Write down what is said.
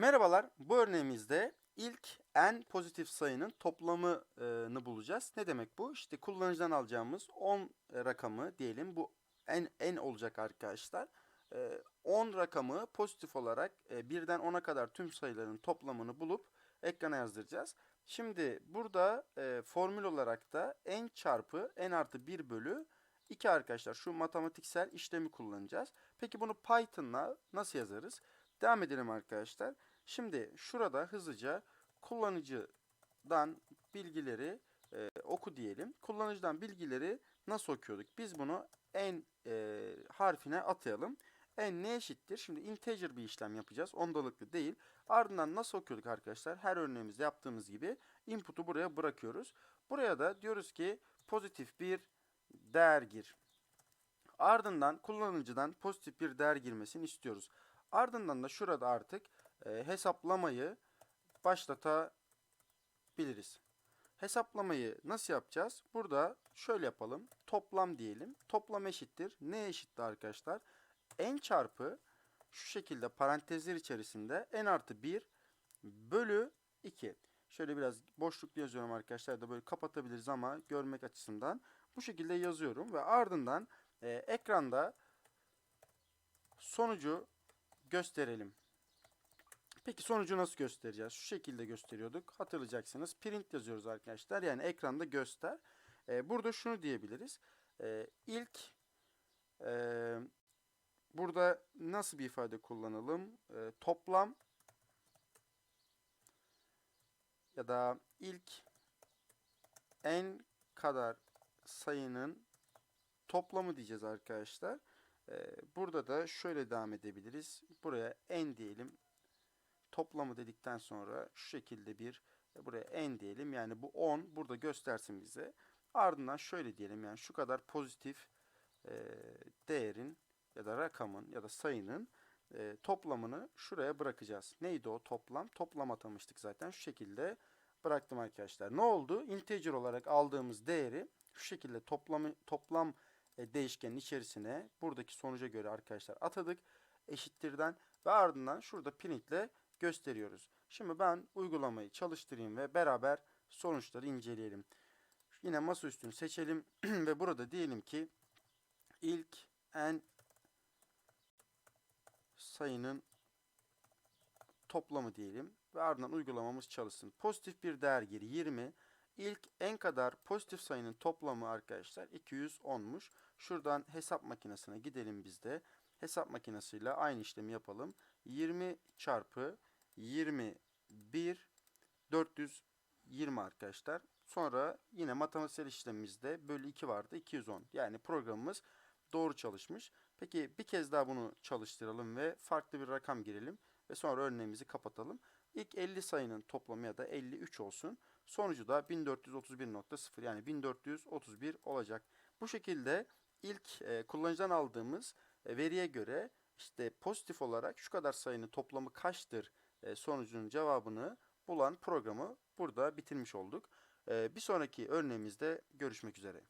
Merhabalar. Bu örneğimizde ilk en pozitif sayının toplamını bulacağız. Ne demek bu? İşte kullanıcıdan alacağımız 10 rakamı diyelim. Bu en en olacak arkadaşlar. Ee, 10 rakamı pozitif olarak e, birden 10'a kadar tüm sayıların toplamını bulup ekrana yazdıracağız. Şimdi burada e, formül olarak da n çarpı n artı 1 bölü 2 arkadaşlar. Şu matematiksel işlemi kullanacağız. Peki bunu Python'la nasıl yazarız? Devam edelim arkadaşlar. Şimdi şurada hızlıca kullanıcıdan bilgileri e, oku diyelim. Kullanıcıdan bilgileri nasıl okuyorduk? Biz bunu n e, harfine atayalım. n ne eşittir? Şimdi integer bir işlem yapacağız. Ondalıklı değil. Ardından nasıl okuyorduk arkadaşlar? Her örneğimizde yaptığımız gibi input'u buraya bırakıyoruz. Buraya da diyoruz ki pozitif bir değer gir. Ardından kullanıcıdan pozitif bir değer girmesini istiyoruz. Ardından da şurada artık e, hesaplamayı başlatabiliriz. Hesaplamayı nasıl yapacağız? Burada şöyle yapalım. Toplam diyelim. Toplam eşittir. Ne eşittir arkadaşlar? n çarpı şu şekilde parantezler içerisinde n artı 1 bölü 2. Şöyle biraz boşluklu yazıyorum arkadaşlar da böyle kapatabiliriz ama görmek açısından. Bu şekilde yazıyorum ve ardından e, ekranda sonucu gösterelim. Peki sonucu nasıl göstereceğiz? Şu şekilde gösteriyorduk. Hatırlayacaksınız. Print yazıyoruz arkadaşlar. Yani ekranda göster. Ee, burada şunu diyebiliriz. Ee, ilk e, burada nasıl bir ifade kullanalım? Ee, toplam ya da ilk en kadar sayının toplamı diyeceğiz arkadaşlar. Ee, burada da şöyle devam edebiliriz. Buraya n diyelim. Toplamı dedikten sonra şu şekilde bir e, buraya n diyelim. Yani bu 10 burada göstersin bize. Ardından şöyle diyelim yani şu kadar pozitif e, değerin ya da rakamın ya da sayının e, toplamını şuraya bırakacağız. Neydi o toplam? Toplam atamıştık zaten. Şu şekilde bıraktım arkadaşlar. Ne oldu? Integer olarak aldığımız değeri şu şekilde toplamı toplam değişkenin içerisine buradaki sonuca göre arkadaşlar atadık. Eşittirden ve ardından şurada print ile gösteriyoruz. Şimdi ben uygulamayı çalıştırayım ve beraber sonuçları inceleyelim. Yine masaüstünü seçelim ve burada diyelim ki ilk en sayının toplamı diyelim ve ardından uygulamamız çalışsın. Pozitif bir değer gir 20. İlk en kadar pozitif sayının toplamı arkadaşlar 210'muş. Şuradan hesap makinesine gidelim biz de. Hesap makinesiyle aynı işlemi yapalım. 20 çarpı 21 420 arkadaşlar. Sonra yine matematiksel işlemimizde bölü 2 vardı 210. Yani programımız doğru çalışmış. Peki bir kez daha bunu çalıştıralım ve farklı bir rakam girelim ve sonra örneğimizi kapatalım. İlk 50 sayının toplamı ya da 53 olsun. Sonucu da 1431.0 yani 1431 olacak. Bu şekilde ilk e, kullanıcıdan aldığımız e, veriye göre işte pozitif olarak şu kadar sayının toplamı kaçtır e, sonucunun cevabını bulan programı burada bitirmiş olduk. E, bir sonraki örneğimizde görüşmek üzere.